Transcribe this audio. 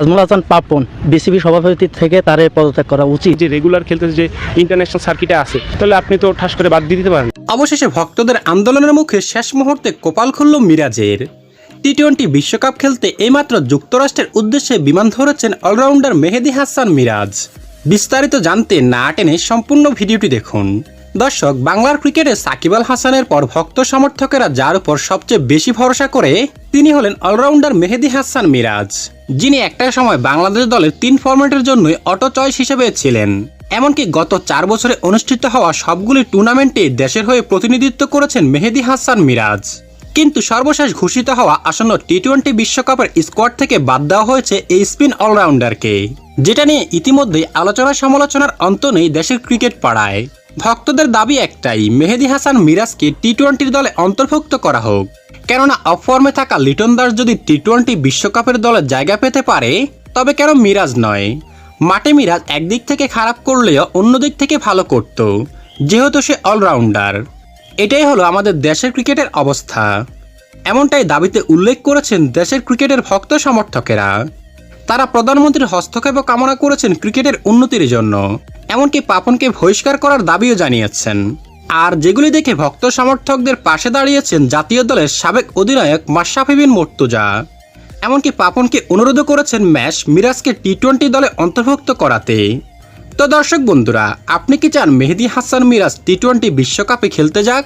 Nazmul Hasan Papon BCB সভাপতি থেকে তারে পদত্যাগ করা উচিত। যে রেগুলার খেলতে যে ইন্টারন্যাশনাল সার্কিটে আছে তাহলে আপনি তো ঠাস করে বাদ দিয়ে দিতে পারেন। অবশেষে ভক্তদের আন্দোলনের মুখে শেষ মুহূর্তে কপাল খুলল মিরাজের। টি টোয়েন্টি বিশ্বকাপ খেলতে এইমাত্র যুক্তরাষ্ট্রের উদ্দেশ্যে বিমান ধরেছেন অলরাউন্ডার মেহেদি হাসান মিরাজ। বিস্তারিত জানতে না টেনে সম্পূর্ণ ভিডিওটি দেখুন। দর্শক বাংলার ক্রিকেটে সাকিব আল হাসানের পর ভক্ত সমর্থকেরা যার উপর সবচেয়ে বেশি ভরসা করে তিনি হলেন অলরাউন্ডার মেহেদি হাসান মিরাজ। যিনি একটা সময় বাংলাদেশ দলের তিন ফরম্যাটের জন্যই অটো চয়েস হিসেবে ছিলেন। এমনকি গত চার বছরে অনুষ্ঠিত হওয়া সবগুলি টুর্নামেন্টে দেশের হয়ে প্রতিনিধিত্ব করেছেন মেহেদি হাসান মিরাজ। কিন্তু সর্বশেষ ঘোষিত হওয়া আসন্ন টি টোয়েন্টি বিশ্বকাপের স্কোয়াড থেকে বাদ দেওয়া হয়েছে এই স্পিন অলরাউন্ডারকে, যেটা নিয়ে ইতিমধ্যেই আলোচনা সমালোচনার অন্ত নেই দেশের ক্রিকেট পাড়ায়। ভক্তদের দাবি একটাই, মেহেদি হাসান মিরাজকে টি টোয়েন্টির দলে অন্তর্ভুক্ত করা হোক। কেননা অফ ফর্মে থাকা লিটন দাস যদি টি টোয়েন্টি বিশ্বকাপের দলে জায়গা পেতে পারে, তবে কেন মিরাজ নয়? মাঠে মিরাজ একদিক থেকে খারাপ করলেও অন্য দিক থেকে ভালো করত, যেহেতু সে অলরাউন্ডার এটাই হলো আমাদের দেশের ক্রিকেটের অবস্থা। এমনটাই দাবিতে উল্লেখ করেছেন দেশের ক্রিকেটের ভক্ত সমর্থকেরা। তারা প্রধানমন্ত্রীর হস্তক্ষেপও কামনা করেছেন ক্রিকেটের উন্নতির জন্য। এমনকি পাপনকে বহিষ্কার করার দাবিও জানিয়েছেন। আর যেগুলি দেখে ভক্ত সমর্থকদের পাশে দাঁড়িয়েছেন জাতীয় দলের সাবেক অধিনায়ক মাশরাফি বিন মর্তুজা। এমনকি পাপনকে অনুরোধ করেছেন ম্যাশ মিরাজকে টি টোয়েন্টি দলে অন্তর্ভুক্ত করাতে। তো দর্শক বন্ধুরা, আপনি কি চান মেহেদি হাসান মিরাজ টি টোয়েন্টি বিশ্বকাপে খেলতে যাক?